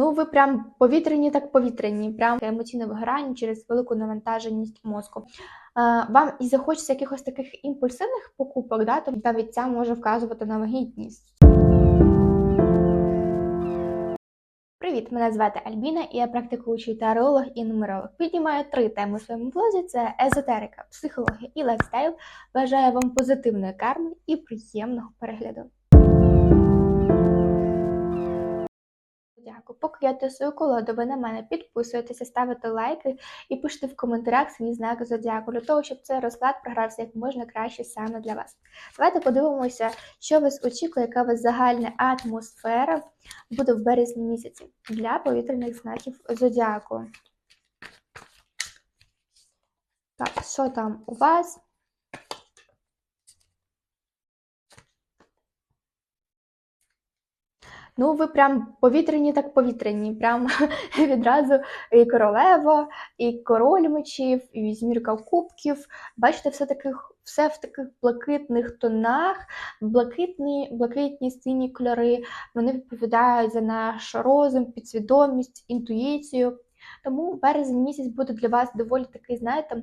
Ну, ви прям повітряні, так повітряні, прям емоційне вигорання через велику навантаженість мозку. Е, Вам і захочеться якихось таких імпульсивних покупок, да, то навіть це може вказувати на вагітність. Привіт, мене звати Альбіна, і я практикуючий таролог і нумеролог. Піднімаю три теми у своєму блозі: це езотерика, психологія і лайфстайл. Бажаю вам позитивної карми і приємного перегляду. Дякую. Поки я тестую колоду, ви на мене підписуєтеся, ставите лайки і пишете в коментарях свій знак зодіаку для того, щоб цей розклад програвся як можна краще саме для вас. Давайте подивимося, що вас очікує, яка у вас загальна атмосфера буде в березні місяці для повітряних знаків зодіаку. Так, що там у вас? Ну, ви прям повітряні, так повітряні. Прям відразу і королева, і король мечів, і візьмірка кубків. Бачите, все таких, все в таких блакитних тонах, блакитні, блакитні сині кольори. Вони відповідають за наш розум, підсвідомість, інтуїцію. Тому березень місяць буде для вас доволі такий, знаєте.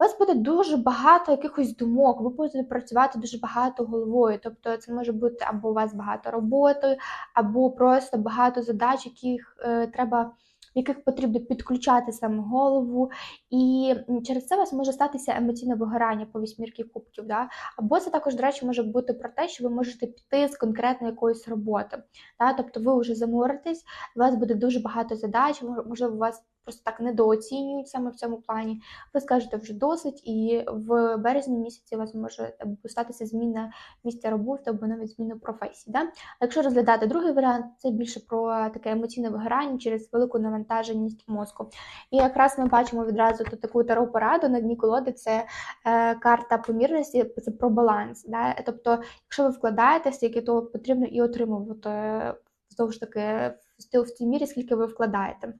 У вас буде дуже багато якихось думок, ви будете працювати дуже багато головою. Тобто це може бути або у вас багато роботи, або просто багато задач, яких е, треба, яких потрібно підключати саме голову. І через це у вас може статися емоційне вигорання по вісьмірки кубків. Да? Або це також, до речі, може бути про те, що ви можете піти з конкретної якоїсь роботи. Да? Тобто ви вже заморитесь, у вас буде дуже багато задач, можливо, у вас просто так недооцінюють саме в цьому плані. Ви скажете вже досить, і в березні місяці у вас може статися зміна місця роботи або навіть зміна професії. Да? Якщо розглядати другий варіант, це більше про таке емоційне вигорання через велику навантаженість мозку. І якраз ми бачимо відразу тут таку таро пораду на дні колоди, це е, карта помірності, це про баланс. Да? Тобто, якщо ви вкладаєте стільки, то потрібно і отримувати е, знову ж таки в тій мірі, скільки ви вкладаєте.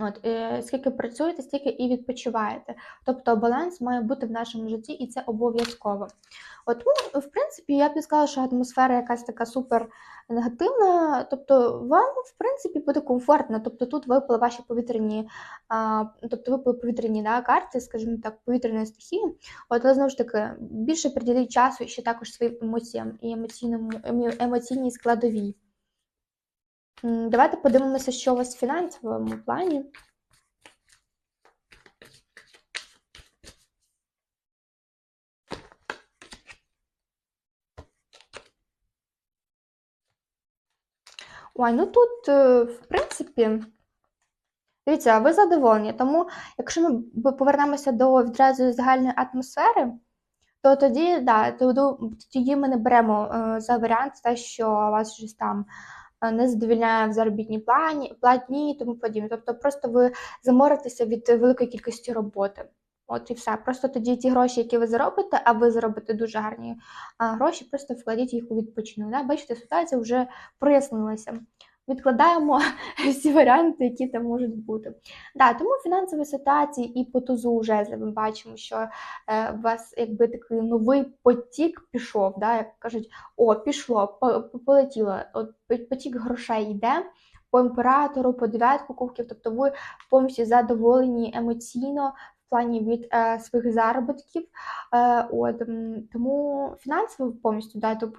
От, е, Скільки працюєте, стільки і відпочиваєте. Тобто баланс має бути в нашому житті, і це обов'язково. От, ну, В принципі, я б не сказала, що атмосфера якась така супер негативна. Тобто, вам, в принципі, буде комфортно. Тобто тут випали ваші повітряні, а, тобто випали повітряні да, карти, скажімо так, повітряної стихії. От, але знову ж таки, більше приділіть часу і ще також своїм емоціям і емоційному, емоційній складовій. Давайте подивимося, що у вас в фінансовому плані. Ой, ну тут, е, в принципі, дивіться, ви задоволені. Тому, якщо ми повернемося до відразу загальної атмосфери, то тоді, да, тоді ми не беремо е, за варіант те, що у вас щось там не задовільняє в заробітній плані, платні і тому подібне. Тобто просто ви заморитеся від великої кількості роботи. От і все. Просто тоді ті гроші, які ви заробите, а ви заробите дуже гарні гроші, просто вкладіть їх у відпочинок. Да? Бачите, ситуація вже прояснилася відкладаємо всі варіанти, які там можуть бути. Да, Тому в фінансовій ситуації і по тузу жезли ми бачимо, що е, у вас якби такий новий потік пішов. да, Як кажуть, о, пішло, полетіло, от потік грошей йде. По імператору, по дев'ятку кубків, тобто ви повністю задоволені емоційно плані від е, своїх заробітків. Е, от, Тому фінансово повністю да, то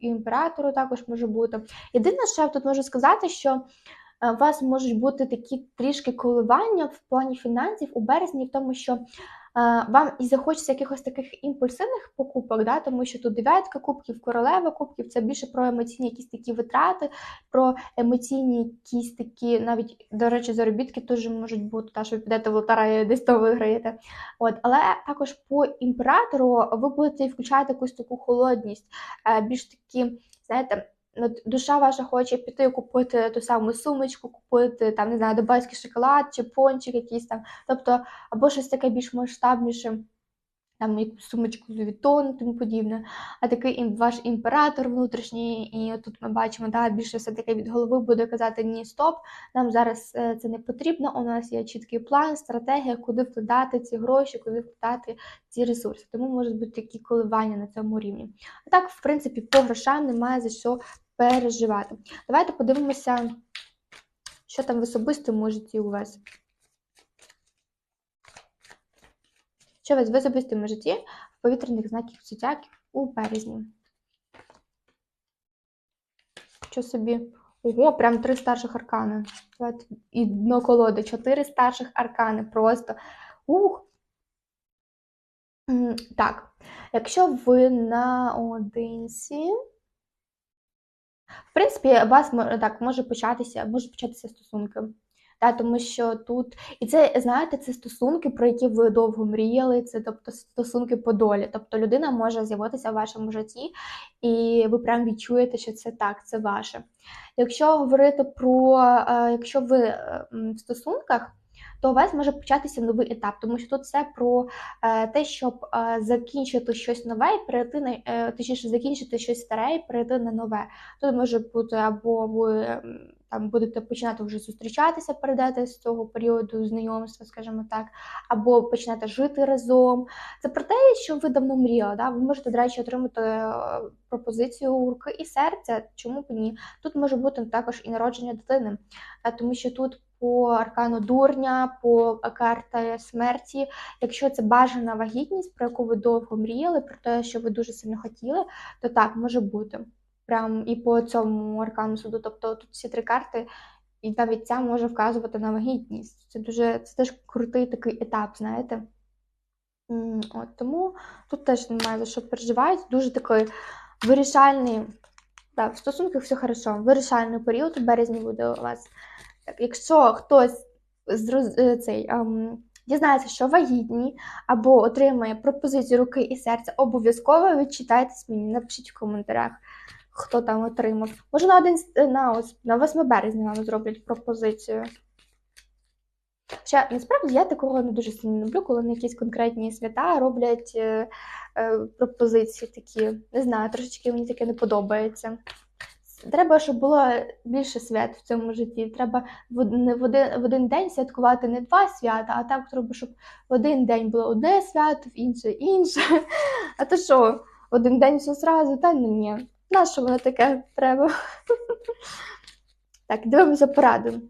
і імператору також може бути. Єдине, що я тут можу сказати, що у вас можуть бути такі трішки коливання в плані фінансів у березні, в тому, що вам і захочеться якихось таких імпульсивних покупок, да, тому що тут дев'ятка кубків, королева кубків це більше про емоційні якісь такі витрати, про емоційні якісь такі, навіть, до речі, заробітки теж можуть бути, та, що ви підете в лотерею, десь то виграєте. От, Але також по імператору ви будете включати якусь таку холодність, е, більш такі, знаєте, душа ваша хоче піти купити ту саму сумочку, купити там, не знаю, дубайський шоколад чи пончик якийсь там, тобто, або щось таке більш масштабніше там якусь сумочку Vuitton, тому подібне, а такий ваш імператор внутрішній, і тут ми бачимо, да, більше все-таки від голови буде казати ні, стоп, нам зараз е, це не потрібно. У нас є чіткий план, стратегія, куди вкладати ці гроші, куди вкладати ці ресурси. Тому можуть бути такі коливання на цьому рівні. А так, в принципі, по грошам немає за що переживати. Давайте подивимося, що там в особистому житті у вас. Що у вас в особистому житті в повітряних знаків зодіаків у березні? Що собі? Ого, прям три старших аркани. Давайте і дно колоди. Чотири старших аркани. Просто. Ух. Так, якщо ви наодинці, в принципі, у вас так може початися, можуть початися стосунки. Та, тому що тут, і це, знаєте, це стосунки, про які ви довго мріяли, це тобто стосунки по долі. Тобто людина може з'явитися в вашому житті, і ви прям відчуєте, що це так, це ваше. Якщо говорити про, е, якщо ви в стосунках, то у вас може початися новий етап, тому що тут все про е, те, щоб е, закінчити щось нове і перейти на е, точніше закінчити щось старе і перейти на нове. Тут може бути або ви там будете починати вже зустрічатися, перейдете з цього періоду знайомства, скажімо так, або почнете жити разом. Це про те, що ви давно мріяли. Да? Ви можете, до речі, отримати пропозицію руки і серця. Чому б ні? Тут може бути також і народження дитини, тому що тут по аркану дурня, по карта смерті, якщо це бажана вагітність, про яку ви довго мріяли, про те, що ви дуже сильно хотіли, то так може бути. Прям і по цьому аркану суду. Тобто тут всі три карти, і навіть ця може вказувати на вагітність. Це дуже це теж крутий такий етап, знаєте. От, тому тут теж немає за що переживати. Дуже такий вирішальний. Так, в стосунках все хорошо. Вирішальний період у березні буде у вас. Якщо хтось е, цей, ем, дізнається, що вагітні, або отримає пропозицію руки і серця, обов'язково відчитайтесь мені, напишіть в коментарях, хто там отримав. Може, на один на, ось, на 8 березня вам зроблять пропозицію. Ще насправді я такого не дуже сильно люблю, коли на якісь конкретні свята роблять е, е, пропозиції такі. Не знаю, трошечки мені таке не подобається. Треба, щоб було більше свят в цьому житті. Треба не в, один, в один день святкувати не два свята, а так треба, щоб в один день було одне свято, в інший інше. А то що, в один день все зразу, та ну ні. На що воно таке треба? Так, дивимося пораду.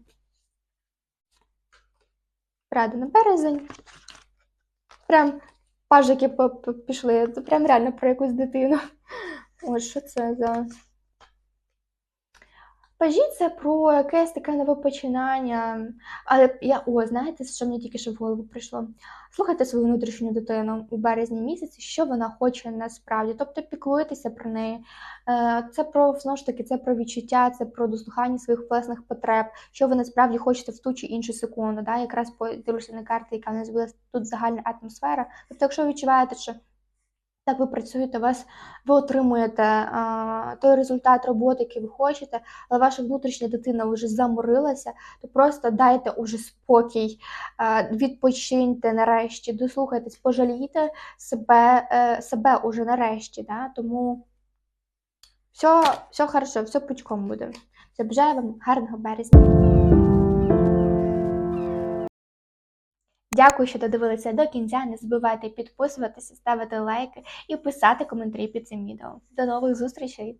Порада на березень. Прям пажики пішли. Це прям реально про якусь дитину. Ось що це за. Це про якесь таке нове починання. Але я, о, знаєте, що мені тільки що в голову прийшло? Слухайте свою внутрішню дитину у березні місяці, що вона хоче насправді. Тобто піклуйтеся про неї. Е, Це про знову ж таки, це про відчуття, це про дослухання своїх власних потреб, що ви насправді хочете в ту чи іншу секунду. Да? Якраз подивлюся на карти, яка в нас буде тут загальна атмосфера. Тобто, якщо ви відчуваєте, що так ви працюєте, вас ви отримуєте а, той результат роботи, який ви хочете, але ваша внутрішня дитина вже заморилася, то просто дайте уже спокій, а, відпочиньте нарешті, дослухайтесь, пожалійте себе, е, себе уже нарешті. Да? Тому все, все хорошо, все пучком буде. Все, бажаю вам гарного березня. Дякую, що додивилися до кінця. Не забувайте підписуватися, ставити лайки і писати коментарі під цим відео. До нових зустрічей!